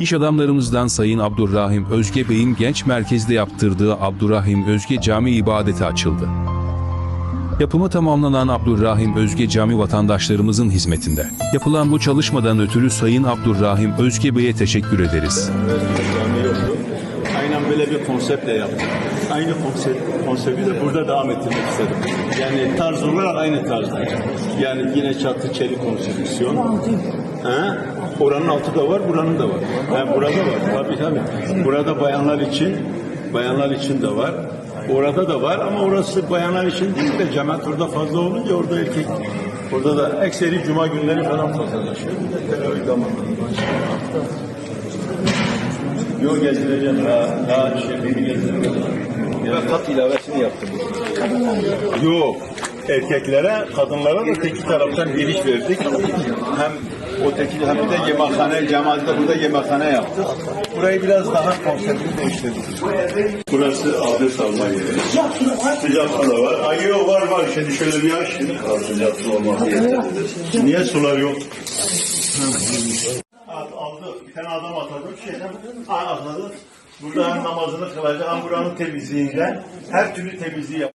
İş adamlarımızdan Sayın Abdurrahim Özge Bey'in genç merkezde yaptırdığı Abdurrahim Özge Cami ibadeti açıldı. Yapımı tamamlanan Abdurrahim Özge Cami vatandaşlarımızın hizmetinde. Yapılan bu çalışmadan ötürü Sayın Abdurrahim Özge Bey'e teşekkür ederiz. Cami yoktu. Aynen böyle bir konseptle yaptık. Aynı konsept, konsepti de burada devam ettirmek istedim. Yani tarz olarak aynı tarzda. Yani yine çatı çelik konstrüksiyon. Ha? Oranın altı da var, buranın da var. Ha, burada var, tabii tabii. Burada bayanlar için, bayanlar için de var. Orada da var ama orası bayanlar için değil de cemaat orada fazla olunca orada erkek. Orada da ekseri cuma günleri falan fazlalaşıyor. Bir de teravih zamanları var. Yok gezdireceğim. Daha, daha şeklini gezdireceğim. Ya kat ilavesini yaptım. Yok. Erkeklere, kadınlara da teki taraftan giriş verdik. Hem o teki hem de yemekhane, cemaatte burada yemekhane yaptık. Burayı biraz daha konseptini değiştirdik. Burası abdest alma yeri. Sıcak da var. Ay yok var var. Şimdi şöyle bir aç. Sıcak su yeterlidir. Niye sular yok? aldı. Bir tane adam atadı. Şeyden atladı. Burada hem namazını kılacak hem buranın temizliğinden her türlü temizliği yap.